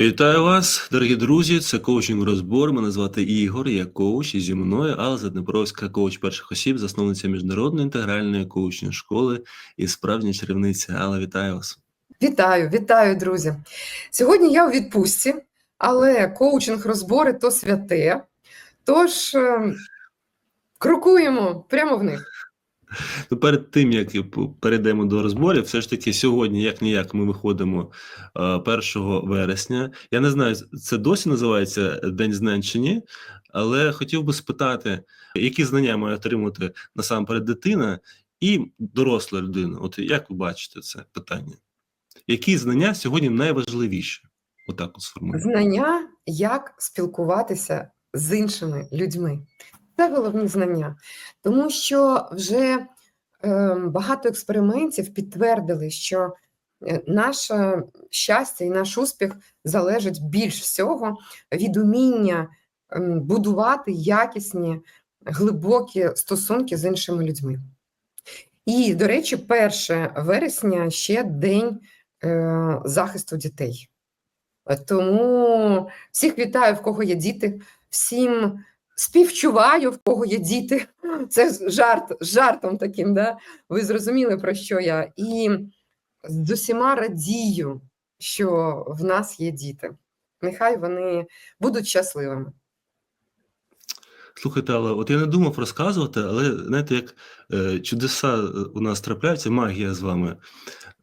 Вітаю вас, дорогі друзі. Це коучинг розбор. Мене звати Ігор, я коуч і зі мною Алла Заднепровська, коуч перших осіб, засновниця міжнародної інтегральної коучинг школи і справжня чарівниця. Алла, вітаю вас. Вітаю, вітаю, друзі. Сьогодні я у відпустці, але коучинг розбори то святе. Тож е, крокуємо прямо в них. Ну, перед тим як перейдемо до розборів, все ж таки сьогодні, як ніяк, ми виходимо е, 1 вересня. Я не знаю, це досі називається День знань але хотів би спитати, які знання має отримати насамперед дитина і доросла людина. От як ви бачите це питання? Які знання сьогодні найважливіші? Отак от сформулюю. Знання, як спілкуватися з іншими людьми. Це головні знання, тому що вже е, багато експериментів підтвердили, що е, наше щастя і наш успіх залежить більш всього від уміння е, будувати якісні, глибокі стосунки з іншими людьми. І, до речі, 1 вересня ще день е, захисту дітей. Тому всіх вітаю, в кого є діти, всім співчуваю, в кого є діти. Це жарт жартом таким, да? ви зрозуміли, про що я. І з усіма радію, що в нас є діти. Нехай вони будуть щасливими. Слухайте, але от я не думав розказувати, але знаєте, як е, чудеса у нас трапляються, магія з вами.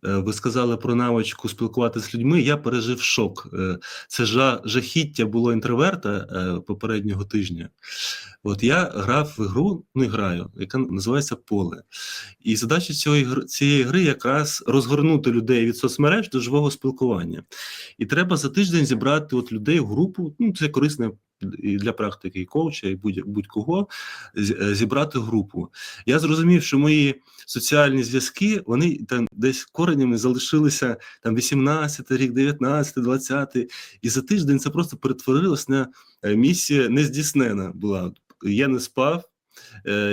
Е, ви сказали про навичку спілкуватися з людьми. Я пережив шок. Е, це жа, жахіття було інтроверта е, попереднього тижня. От я грав в ігру, ну граю, яка називається Поле. І задача цієї, цієї гри якраз розгорнути людей від соцмереж до живого спілкування. І треба за тиждень зібрати от людей в групу. Ну, це корисне і для практики і коуча, і будь-кого зібрати групу. Я зрозумів, що мої соціальні зв'язки вони там десь коренями залишилися там 18 рік, 19, 20, і за тиждень це просто перетворилось на місія нездійснена була. Я не спав,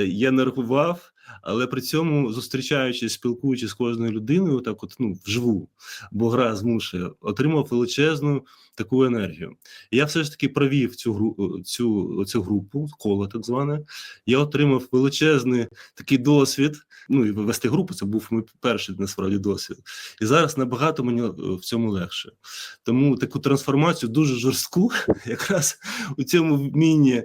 я нервував. Але при цьому зустрічаючись, спілкуючись з кожною людиною, так от ну вживу, бо гра змушує, отримав величезну таку енергію. Я все ж таки провів цю гру цю, цю групу, коло так зване. Я отримав величезний такий досвід. Ну і вести групу це був мій перший насправді досвід. І зараз набагато мені в цьому легше. Тому таку трансформацію дуже жорстку, якраз у цьому вмінні,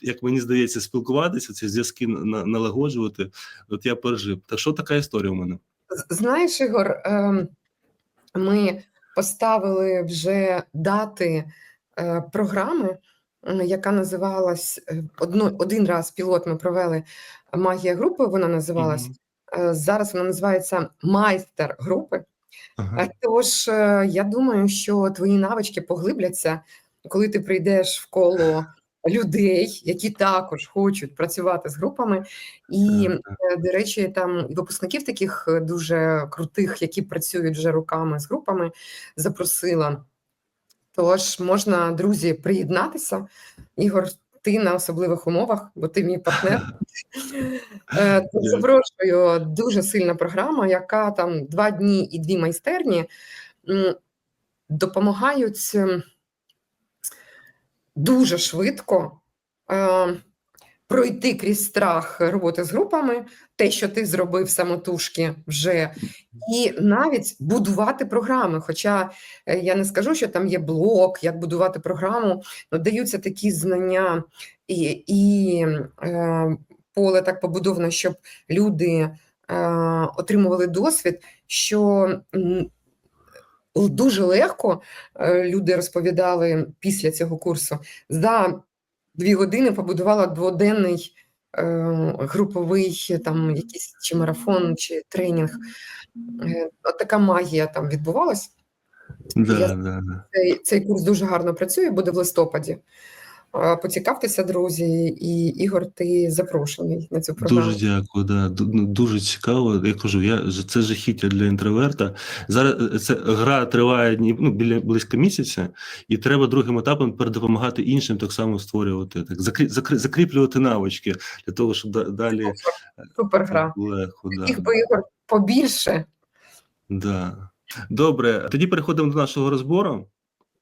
як мені здається, спілкуватися, ці зв'язки налагоджувати. От я пережив. Так що така історія у мене? Знаєш, Ігор, ми поставили вже дати е, програми, яка називалась один раз пілот ми провели магія групи. Вона називалась. -hmm. Зараз вона називається майстер групи. Ага. Тож я думаю, що твої навички поглибляться, коли ти прийдеш в коло людей, які також хочуть працювати з групами. І, до речі, там випускників таких дуже крутих, які працюють вже руками з групами, запросила. Тож можна, друзі, приєднатися. Ігор, ти на особливих умовах, бо ти мій партнер. Запрошую дуже сильна програма, яка там два дні і дві майстерні допомагають дуже швидко е, пройти крізь страх роботи з групами, те, що ти зробив самотужки вже, і навіть будувати програми. Хоча е, я не скажу, що там є блок, як будувати програму, але даються такі знання і, і е, поле так побудовано, щоб люди е, отримували досвід, що Дуже легко е, люди розповідали після цього курсу. За дві години побудувала дводенний е, груповий там якийсь чи марафон, чи тренінг. Е, от така магія там відбувалась. Да, Я, да, да. Цей, цей курс дуже гарно працює, буде в листопаді. Поцікавтеся, друзі, і Ігор, ти запрошений на цю програму. Дуже дякую. Да. Ну, дуже цікаво. Я кажу, я це жахіття для інтроверта. Зараз е, це гра триває ну, біля близько місяця, і треба другим етапом передопомагати іншим так само створювати, так закрі, закрі, закріплювати навички для того, щоб далі супер, супер гра. легко. Да. Їх би Ігор побільше. Да. Добре, тоді переходимо до нашого розбору.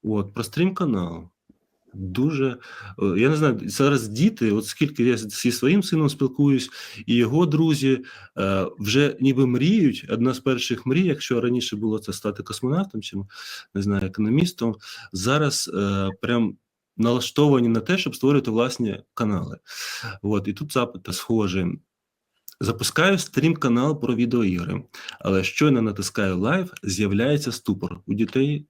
От, про стрім-канал. Дуже, е, я не знаю, зараз діти, от скільки я зі своїм сином спілкуюсь, і його друзі е, вже ніби мріють. Одна з перших мрій, якщо раніше було це стати космонавтом чи не знаю, економістом, зараз е, прям налаштовані на те, щоб створювати власні канали. От, і тут запит схожий. Запускаю стрім-канал про відеоігри, але щойно натискаю лайв, з'являється ступор. У дітей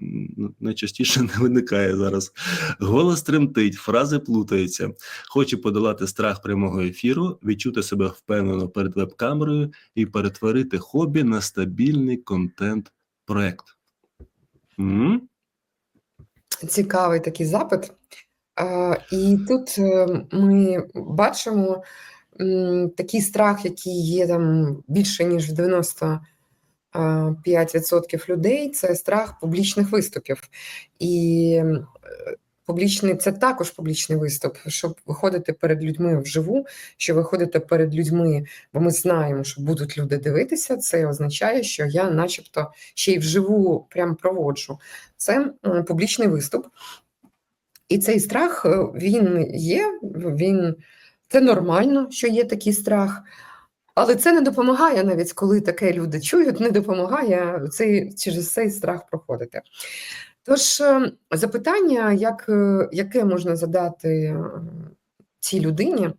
найчастіше не виникає зараз. Голос тремтить, фрази плутаються. Хочу подолати страх прямого ефіру, відчути себе впевнено перед веб-камерою і перетворити хобі на стабільний контент-проект. Цікавий такий запит. А, І тут е, ми бачимо такий страх, який є там більше, ніж в 95% людей, це страх публічних виступів. І публічний це також публічний виступ, щоб виходити перед людьми вживу, що виходити перед людьми, бо ми знаємо, що будуть люди дивитися, це означає, що я начебто ще й вживу прям проводжу. Це публічний виступ. І цей страх е, він є, він це нормально, що є такий страх, але це не допомагає, навіть коли таке люди чують, не допомагає цей, через цей страх проходити. Тож, е, запитання, як, е, яке можна задати е, цій людині,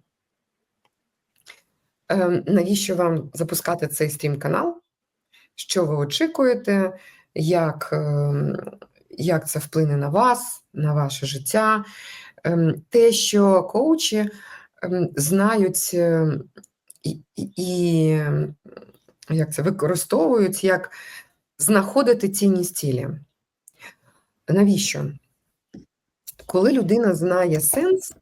навіщо вам запускати цей стрім-канал? Що ви очікуєте, як, як це вплине на вас, на ваше життя? Ем, Те, що коучі знають ем, і, і, як це використовують, як знаходити цінність цілі. Навіщо? Коли людина знає сенс,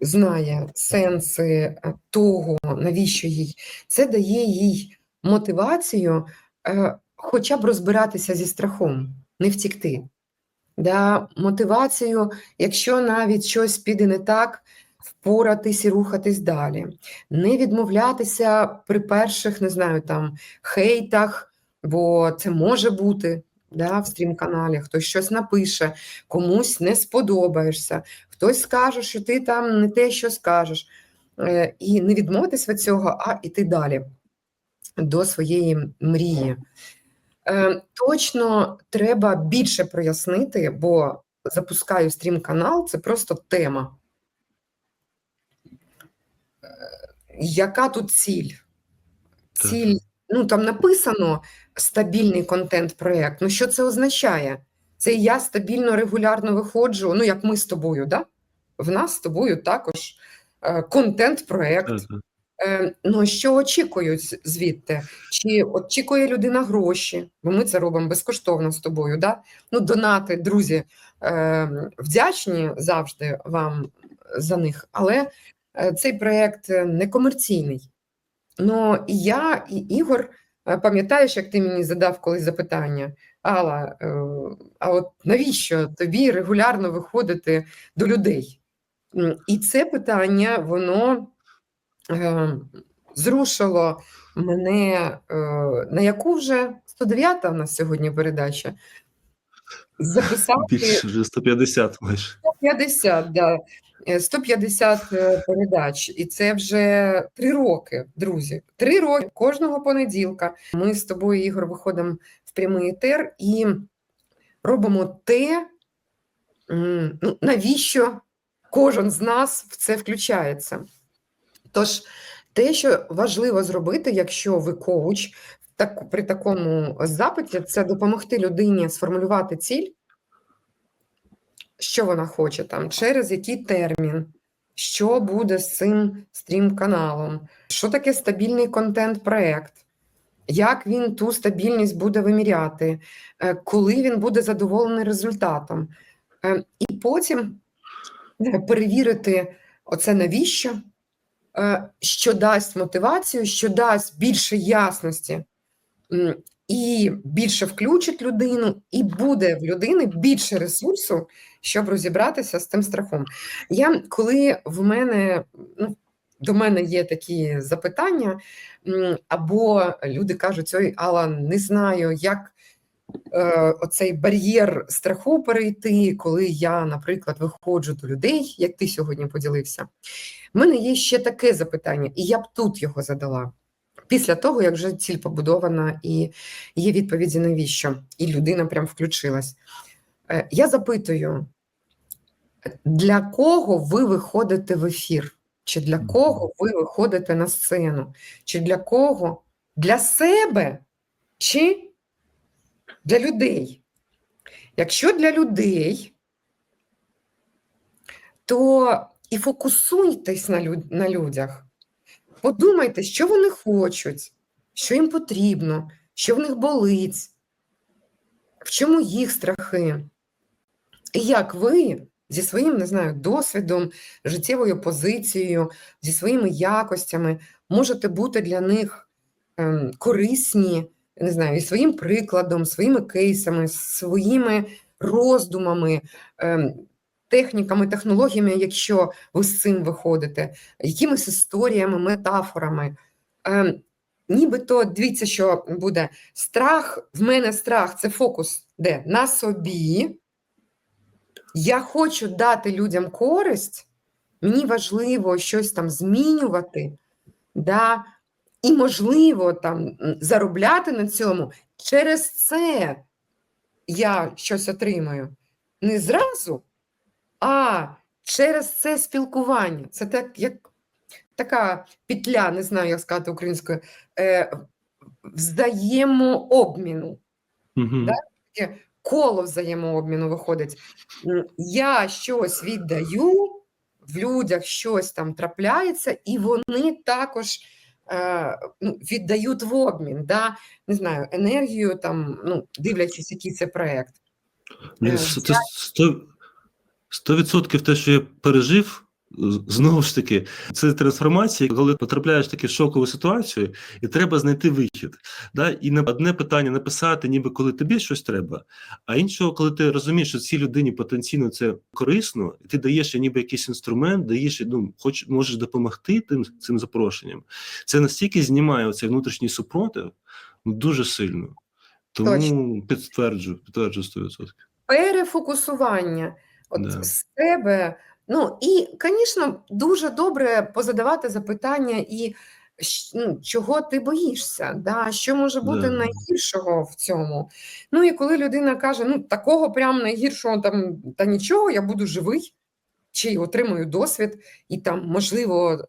знає сенси е, того, навіщо їй, це дає їй мотивацію е, хоча б розбиратися зі страхом, не втікти. Да, мотивацію, якщо навіть щось піде не так, впоратись і рухатись далі, не відмовлятися при перших, не знаю, там хейтах, бо це може бути да, в стрім-каналі, хтось щось напише, комусь не сподобаєшся, хтось скаже, що ти там не те, що скажеш. Е, І не відмовитись від цього, а йти далі до своєї мрії. Е, Точно треба більше прояснити, бо запускаю стрім-канал, це просто тема. Е, Яка тут ціль? Ціль, ну там написано стабільний контент-проєкт. Ну, що це означає? Це я стабільно, регулярно виходжу, ну, як ми з тобою, да? В нас з тобою також е, контент-проєкт. Е, ну, що очікують звідти? Чи очікує людина гроші? Бо ми це робимо безкоштовно з тобою. Да? Ну, донати, друзі, е, вдячні завжди вам за них, але цей проєкт е, не комерційний. Ну, і я, і Ігор, е, пам'ятаєш, як ти мені задав колись запитання, Алла, е, а от навіщо тобі регулярно виходити до людей? І це питання, воно е, зрушило мене, е, на яку вже 109 у нас сьогодні передача? Записати Більше вже 150 майже. 150, да. Е, 150 е, передач, і це вже три роки, друзі. Три роки кожного понеділка. Ми з тобою, Ігор, виходимо в прямий етер і робимо те, ну, навіщо кожен з нас в це включається. Тож, те, що важливо зробити, якщо ви коуч, так, при такому запиті, це допомогти людині сформулювати ціль, що вона хоче там, через який термін, що буде з цим стрім-каналом, що таке стабільний контент-проект, як він ту стабільність буде виміряти, е, коли він буде задоволений результатом. Е, І потім е, перевірити оце навіщо, що дасть мотивацію, що дасть більше ясності і більше включить людину, і буде в людини більше ресурсу, щоб розібратися з тим страхом. Я коли в мене ну, до мене є такі запитання, або люди кажуть: ой, Алла, не знаю, як е, оцей бар'єр страху перейти, коли я, наприклад, виходжу до людей, як ти сьогодні поділився. В мене є ще таке запитання, і я б тут його задала. Після того, як вже ціль побудована і є відповіді навіщо, і людина прям включилась. Е, Я запитую, для кого ви виходите в ефір? Чи для кого ви виходите на сцену? Чи для кого? Для себе чи для людей? Якщо для людей, то і фокусуйтесь на людях. Подумайте, що вони хочуть, що їм потрібно, що в них болить, в чому їх страхи. І як ви зі своїм, не знаю, досвідом, життєвою позицією, зі своїми якостями можете бути для них ем, корисні, не знаю, і своїм прикладом, своїми кейсами, своїми роздумами, ем, техніками, технологіями, якщо ви з цим виходите, якимись історіями, метафорами. Ем, Нібито дивіться, що буде страх. В мене страх це фокус де? На собі. Я хочу дати людям користь, мені важливо щось там змінювати, да? і можливо там заробляти на цьому. Через це я щось отримаю. Не зразу, а через це спілкування. Це так, як така петля, не знаю, як сказати українською, е, взаємообміну Мгм. Да? коло взаємообміну виходить. Я щось віддаю, в людях щось там трапляється, і вони також е, ну, віддають в обмін, да? не знаю, енергію, там, ну, дивлячись, який це проєкт. Е, Це сто- відсотків те, що я пережив. Знову ж таки, це трансформація, коли потрапляєш в таку шокову ситуацію, і треба знайти вихід. Да? І не одне питання написати, ніби коли тобі щось треба, а іншого, коли ти розумієш, що цій людині потенційно це корисно, і ти даєш їй ніби якийсь інструмент, даєш ну, хоч можеш допомогти тим цим запрошенням. Це настільки знімає оцей внутрішній супротив ну, дуже сильно. Тому Точно. підтверджую, підтверджую 100%. перефокусування от Да. з себе. Ну і, звісно, дуже добре позадавати запитання і ну, чого ти боїшся, да? що може бути Да. найгіршого в цьому. Ну і коли людина каже, ну такого прям найгіршого там та нічого, я буду живий. Чи отримую досвід, і там, можливо,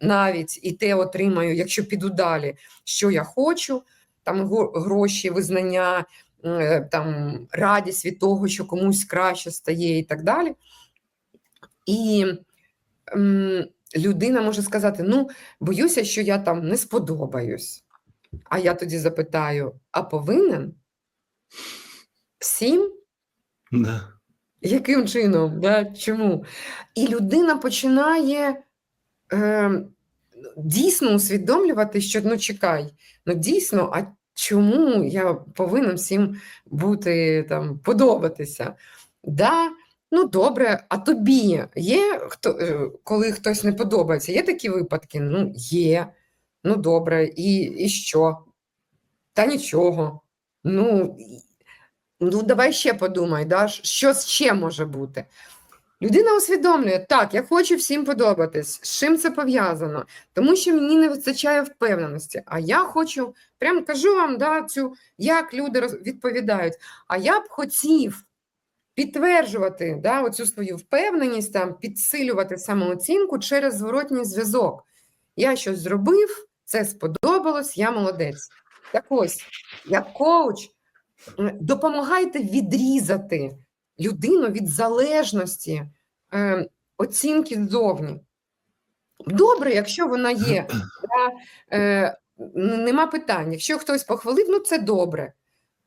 навіть і те отримаю, якщо піду далі, що я хочу, там гроші, визнання, там радість від того, що комусь краще стає, і так далі. І м, людина може сказати: ну, боюся, що я там не сподобаюсь. А я тоді запитаю: а повинен? Всім? Да. Яким чином? Да? Чому? І людина починає е, дійсно усвідомлювати, що ну чекай, ну дійсно, а чому я повинен всім бути там, подобатися? Да? Ну, добре, а тобі є, хто, е, коли хтось не подобається? Є такі випадки? Ну, є. Ну, добре, і, і що? Та нічого. Ну, ну, давай ще подумай, да? що ще може бути? Людина усвідомлює, так, я хочу всім подобатись. З чим це пов'язано? Тому що мені не вистачає впевненості. А я хочу, прям кажу вам, да, цю, як люди відповідають. А я б хотів підтверджувати да, оцю свою впевненість, там, підсилювати самооцінку через зворотній зв'язок. Я щось зробив, це сподобалось, я молодець. Так ось, як коуч, допомагайте відрізати людину від залежності е, оцінки ззовні. Добре, якщо вона є, да, е, нема питань. Якщо хтось похвалив, ну це добре.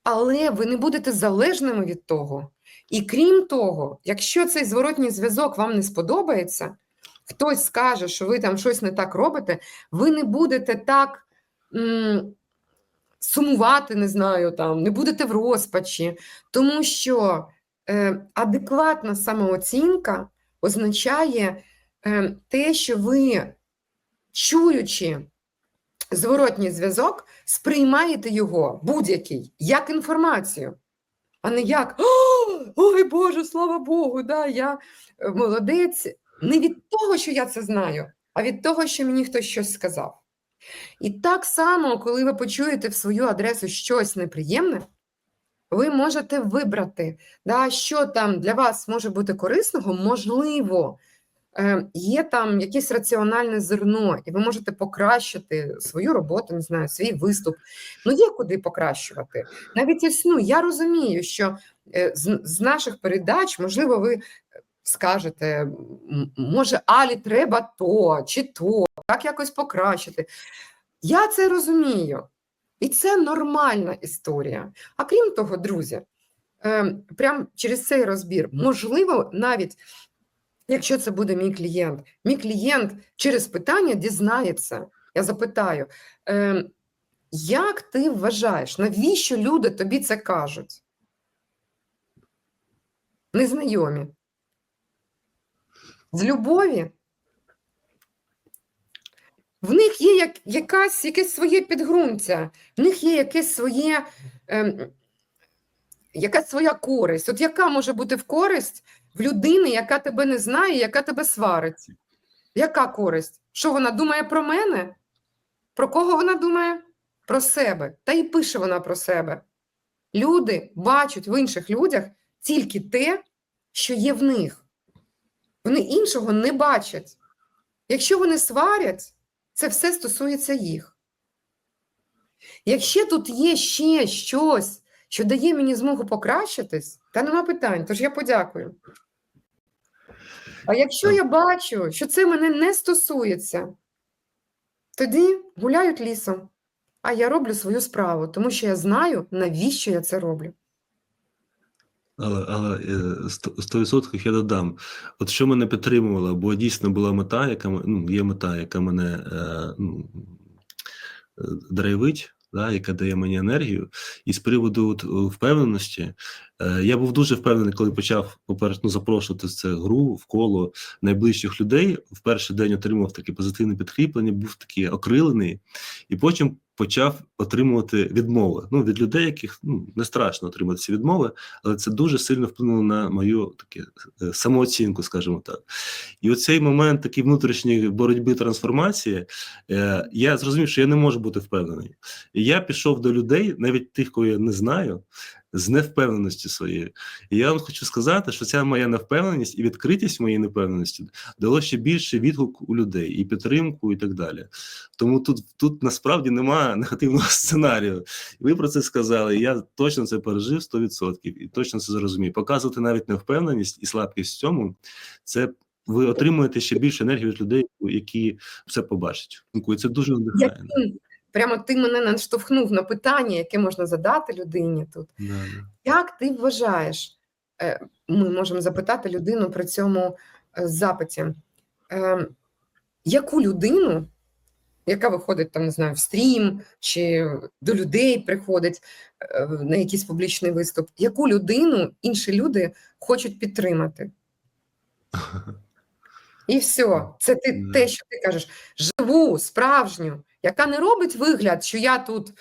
Але ви не будете залежними від того. І крім того, якщо цей зворотній зв'язок вам не сподобається, хтось скаже, що ви там щось не так робите, ви не будете так м, сумувати, не знаю, там, не будете в розпачі, тому що адекватна самооцінка означає е, те, що ви, чуючи зворотній зв'язок, сприймаєте його будь-який як інформацію, а не як ой Боже, слава Богу, да, я е, молодець. Не від того, що я це знаю, а від того, що мені хтось щось сказав. І так само, коли ви почуєте в свою адресу щось неприємне, ви можете вибрати, да, що там для вас може бути корисного, можливо, е, є там якесь раціональне зерно, і ви можете покращити свою роботу, не знаю, свій виступ. Ну, є куди покращувати. Навіть ось, ну, я розумію, що е, з наших передач, можливо, ви скажете, може, Алі треба то чи то, як якось покращити. Я це розумію. І це нормальна історія. А крім того, друзі, е, прямо через цей розбір, можливо, навіть якщо це буде мій клієнт, мій клієнт через питання дізнається. Я запитаю, е, як ти вважаєш, навіщо люди тобі це кажуть? Незнайомі. З любові. В них є як, якась, якесь своє підґрунтя, в них є якесь своє, ем, якась своя користь. От яка може бути в користь в людини, яка тебе не знає, яка тебе сварить? Яка користь? Що вона думає про мене? Про кого вона думає? Про себе. Та й пише вона про себе. Люди бачать в інших людях тільки те, що є в них. Вони іншого не бачать. Якщо вони сварять, це все стосується їх. Якщо тут є ще щось, що дає мені змогу покращитись, та нема питань, тож я подякую. А якщо я бачу, що це мене не стосується, тоді гуляють лісом, а я роблю свою справу, тому що я знаю, навіщо я це роблю. Але, але е, сто- 100% я додам. От що мене підтримувало, бо дійсно була мета, яка ну, є мета, яка мене е, ну, е, драйвить, да, яка дає мені енергію. І з приводу от, впевненості, е, я був дуже впевнений, коли почав, по-перше, ну, запрошувати це гру в коло найближчих людей. В перший день отримав таке позитивне підкріплення, був такий окрилений, і потім почав отримувати відмови. Ну, від людей, яких ну, не страшно отримати ці відмови, але це дуже сильно вплинуло на мою таке е, самооцінку, скажімо так. І оцей момент такий внутрішньої боротьби трансформації, е, я зрозумів, що я не можу бути впевнений. І я пішов до людей, навіть тих, кого я не знаю, з невпевненості своєю. І я вам хочу сказати, що ця моя невпевненість і відкритість моєї невпевненості дало ще більший відгук у людей, і підтримку, і так далі. Тому тут, тут насправді немає негативного сценарію. Ви про це сказали. і Я точно це пережив 100% і точно це зрозумів. Показувати навіть невпевненість і слабкість в цьому, це ви отримуєте ще більше енергії від людей, які це побачать. Це дуже надихає. Яким, прямо ти мене наштовхнув на питання, яке можна задати людині тут. Да, да. Як ти вважаєш, е, ми можемо запитати людину при цьому е, запиті, е, яку людину, яка виходить там, не знаю, в стрім чи до людей приходить на якийсь публічний виступ, яку людину інші люди хочуть підтримати? І все, це ти те, що ти кажеш, живу, справжню, яка не робить вигляд, що я тут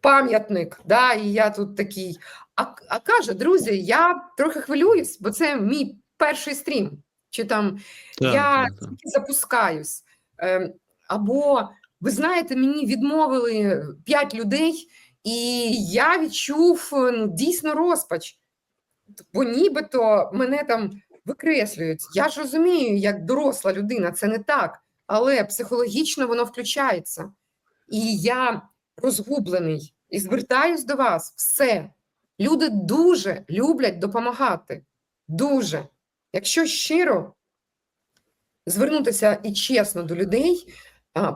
пам'ятник, да, і я тут такий. А, а каже, друзі, я трохи хвилююсь, бо це мій перший стрім. Чи там Так, я так, так. запускаюсь. Ем, або, ви знаєте, мені відмовили п'ять людей, і я відчув е, ну, дійсно розпач. Бо нібито мене там викреслюють. Я ж розумію, як доросла людина, це не так, але психологічно воно включається. І я розгублений і звертаюсь до вас. Все. Люди дуже люблять допомагати. Дуже. Якщо щиро звернутися і чесно до людей,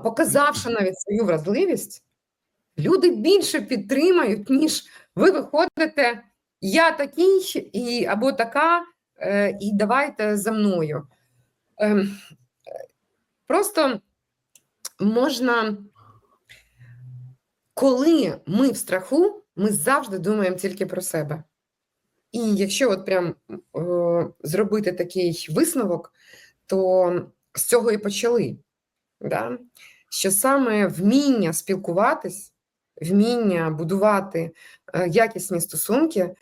показавши навіть свою вразливість, люди більше підтримають, ніж ви виходите, я такий і, або така, е, і давайте за мною. Просто можна, коли ми в страху, ми завжди думаємо тільки про себе. І якщо от прям е, зробити такий висновок, то з цього і почали. Да? що саме вміння спілкуватись, вміння будувати е, якісні стосунки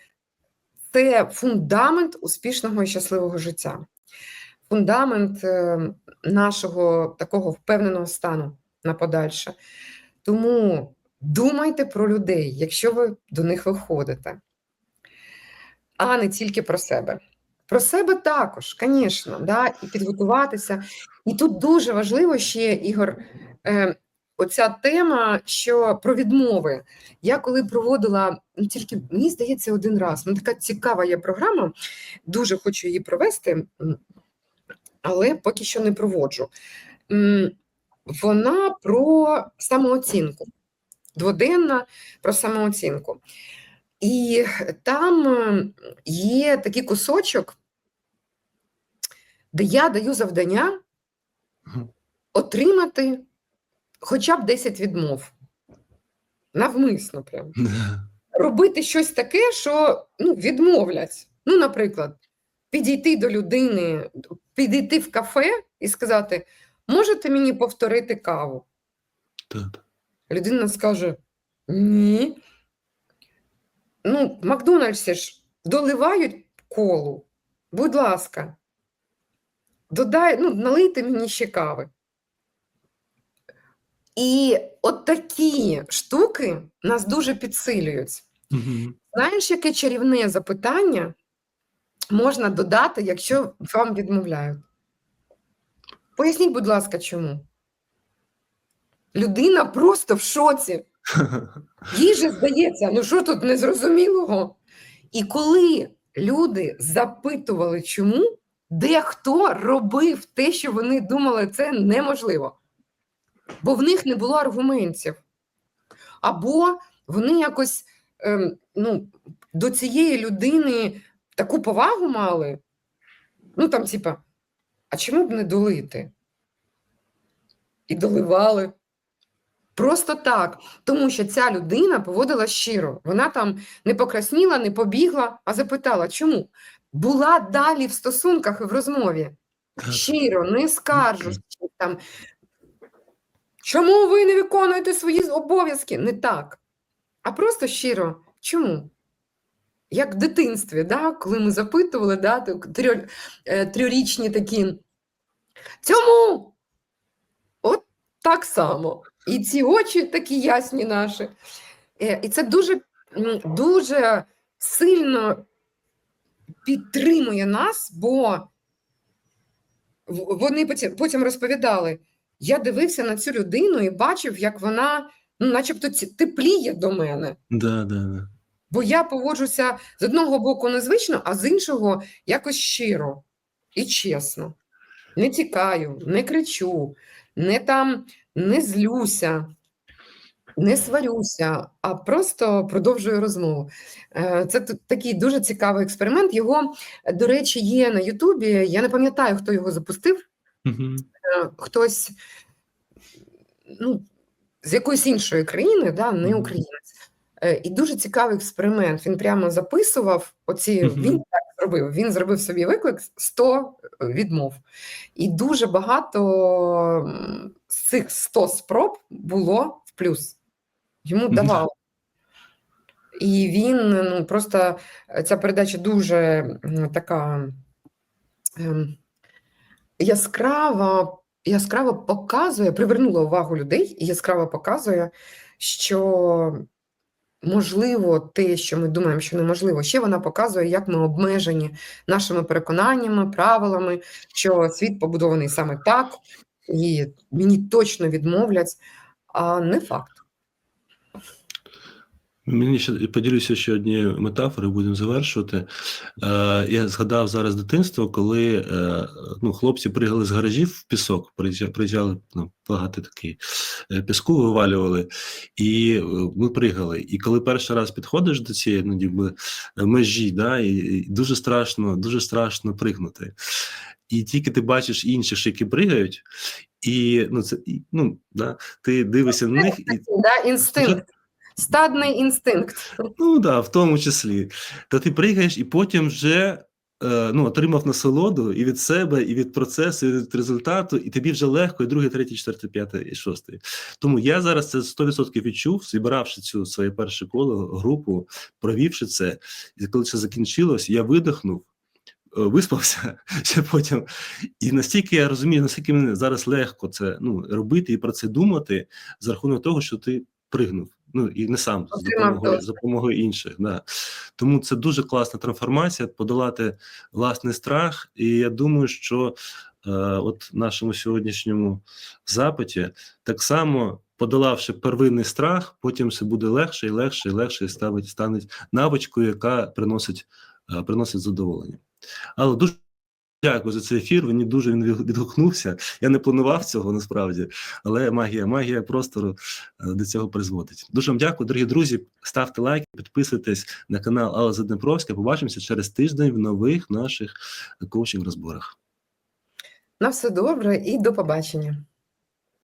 це фундамент успішного і щасливого життя, фундамент е, нашого такого впевненого стану на подальше. Тому думайте про людей, якщо ви до них виходите, а не тільки про себе. Про себе також, звісно, да, і підготуватися. І тут дуже важливо ще, Ігор, е, оця тема, що про відмови. Я коли проводила, ну тільки мені здається, один раз. Ну, така цікава є програма, дуже хочу її провести, але поки що не проводжу. Вона про самооцінку, дводенна про самооцінку. І там є такий кусочок, де я даю завдання отримати хоча б 10 відмов. Навмисно прям. Робити щось таке, що ну, відмовлять. Ну, наприклад, підійти до людини, підійти в кафе і сказати: можете мені повторити каву? Так. Людина скаже: Ні. Ну, в Макдональдсі ж доливають колу. Будь ласка, додай, ну, налийте мені ще кави. І от такі штуки нас дуже підсилюють. Мгм. Знаєш, яке чарівне запитання можна додати, якщо вам відмовляють? Поясніть, будь ласка, чому? Людина просто в шоці. Їй же здається, ну що тут незрозумілого? І коли люди запитували, чому, дехто робив те, що вони думали, це неможливо. Бо в них не було аргументів. Або вони якось ем, ну, до цієї людини таку повагу мали. Ну, там, типа, а чому б не долити? І доливали. Просто так, тому що ця людина поводила щиро. Вона там не покрасніла, не побігла, а запитала, чому? Була далі в стосунках і в розмові. Щиро, не скаржучи там. Чому ви не виконуєте свої обов'язки? Не так. А просто щиро. Чому? Як в дитинстві, да? коли ми запитували, да, то е, трьохрічні такі. Цьому? От так само. І ці очі такі ясні наші. Е, І це дуже, дуже сильно підтримує нас, бо вони потім розповідали: я дивився на цю людину і бачив, як вона, ну, начебто, тепліє до мене. Да, да, да. Бо я поводжуся з одного боку незвично, а з іншого якось щиро і чесно. Не тікаю, не кричу, не там не злюся, не сварюся, а просто продовжую розмову. Е, Це такий дуже цікавий експеримент. Його, до речі, є на Ютубі. Я не пам'ятаю, хто його запустив. Е, Хтось ну, з якоїсь іншої країни, да, не українець. Е, І дуже цікавий експеримент. Він прямо записував оці. Мгм. Він так зробив. Він зробив собі виклик 100 відмов. І дуже багато з цих 100 спроб було в плюс. Йому давало. І він ну, просто е, ця передача дуже така ем, яскрава, яскраво показує, привернула увагу людей і яскраво показує, що можливо те, що ми думаємо, що неможливо. Ще вона показує, як ми обмежені нашими переконаннями, правилами, що світ побудований саме так, і мені точно відмовлять, а не факт. Мені ще поділюся ще однією метафорою, будемо завершувати. Е, я згадав зараз дитинство, коли е, ну, хлопці пригали з гаражів в пісок, приїжджали, ну, багато такий е, піску вивалювали, і е, ми пригали. І коли перший раз підходиш до цієї ну, ніби, межі, да, і, і дуже страшно, дуже страшно пригнути. І тільки ти бачиш інших, які пригають, і ну, це, і, ну, да, ти дивишся на них і Да, інстинкт. Стадний інстинкт. Ну да, в тому числі. Та ти пригаєш, і потім вже е, ну, отримав насолоду і від себе, і від процесу, і від результату, і тобі вже легко, і другий, третій, четвертий, п'ятий, і шостий. Тому я зараз це 100% відчув, зібравши цю своє перше коло, групу, провівши це. І коли це закінчилось, я видихнув. е, Виспався ще потім, і настільки я розумію, наскільки мені зараз легко це ну робити і про це думати за рахунок того, що ти пригнув. Ну і не сам з допомогою, з допомогою інших. Да. Тому це дуже класна трансформація, подолати власний страх. І я думаю, що е, от в нашому сьогоднішньому запиті так само. Подолавши первинний страх, потім все буде легше і легше, і легше і ставить, стане навичкою, яка приносить, е, приносить задоволення. Але дуже дякую за цей ефір. Мені дуже він відгукнувся. Я не планував цього насправді, але магія, магія простору е, до цього призводить. Дуже вам дякую, дорогі друзі. Ставте лайки, підписуйтесь на канал Алла Заднепровська. Побачимося через тиждень в нових наших коучинг розборах. На все добре і до побачення.